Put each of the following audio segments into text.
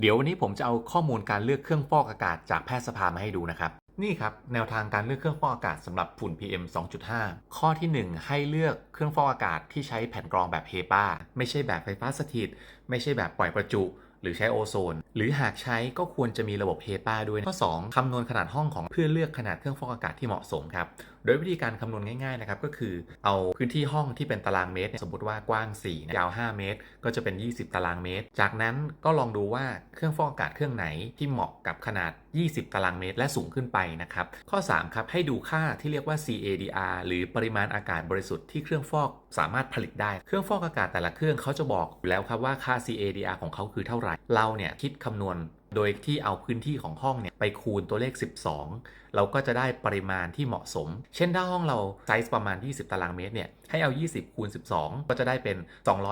เดี๋ยววันนี้ผมจะเอาข้อมูลการเลือกเครื่องฟอกอากาศจากแพทยสภามาให้ดูนะครับ นี่ครับแนวทางการเลือกเครื่องฟอกอากาศสำหรับฝุ่น PM 2.5 ข้อที่ 1 ให้เลือกเครื่องฟอกอากาศที่ใช้แผ่นกรองแบบเฮปาไม่ใช่แบบไฟฟ้าสถิต ไม่ใช่แบบปล่อยประจุ หรือใช้โอโซน หรือหากใช้ก็ควรจะมีระบบเฮปาด้วย ข้อ 2 คำนวณขนาดห้องของเพื่อเลือกขนาดเครื่องฟอกอากาศที่เหมาะสมครับ โดยวิธีการคำนวณง่ายๆนะครับก็คือเอาพื้นที่ห้องที่เป็นตารางเมตร สมมติว่ากว้าง 4 ยาว 5 เมตร ก็จะเป็น 20 ตารางเมตร จากนั้นก็ลองดูว่าเครื่องฟอกอากาศเครื่องไหนที่เหมาะกับขนาด 20 ตารางเมตร และสูงขึ้นไปนะครับ ข้อ 3 ครับ ให้ดูค่าที่เรียกว่า CADR หรือปริมาณอากาศบริสุทธิ์ที่เครื่องฟอกสามารถผลิตได้ เครื่องฟอกอากาศแต่ละเครื่องเขาจะบอกอยู่แล้วครับว่าค่า CADR ของเขาคือเท่าไหร่ เราเนี่ยคิดคำนวณโดยที่เอาพื้นที่ของห้องเนี่ยไปคูณตัวเลข 12 เราก็จะได้ปริมาณที่เหมาะสม เช่นถ้าห้องเราไซส์ประมาณ 20 ตารางเมตรเนี่ย ให้เอา 20 คูณ 12 ก็จะได้เป็น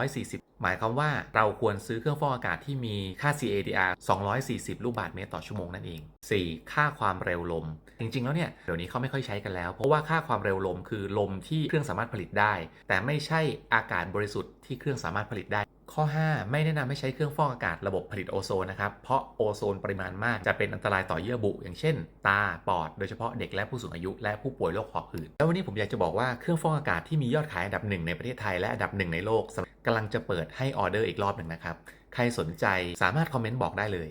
240หมายความว่าเราควรซื้อเครื่องฟอกอากาศที่มีค่า CADR 240 ลูกบาศก์เมตรต่อชั่วโมงนั่นเอง 4. ค่าความเร็วลม จริง ๆ แล้วเนี่ย เดี๋ยวนี้เขาไม่ค่อยใช้กันแล้ว เพราะว่าค่าความเร็วลมคือลมที่เครื่องสามารถผลิตได้ แต่ไม่ใช่อากาศบริสุทธิ์ที่เครื่องสามารถผลิตได้ ข้อ 5 ไม่แนะนำให้ใช้เครื่องฟอกอากาศระบบผลิตโอโซนนะครับ เพราะโอโซนปริมาณมากจะเป็นอันตรายต่อเยื่อบุ อย่างเช่น ตา ปอด โดยเฉพาะเด็กและผู้สูงอายุและผู้ป่วยโรคหอบหืด แล้ววันนี้ผมอยากจะบอกว่าเครื่องฟอกอากาศที่มียอดขายอันดับหนึ่งในประเทศไทยและอันดับหนึ่งในโลก กำลังจะเปิดให้ออเดอร์อีกรอบหนึ่งนะครับ ใครสนใจสามารถคอมเมนต์บอกได้เลย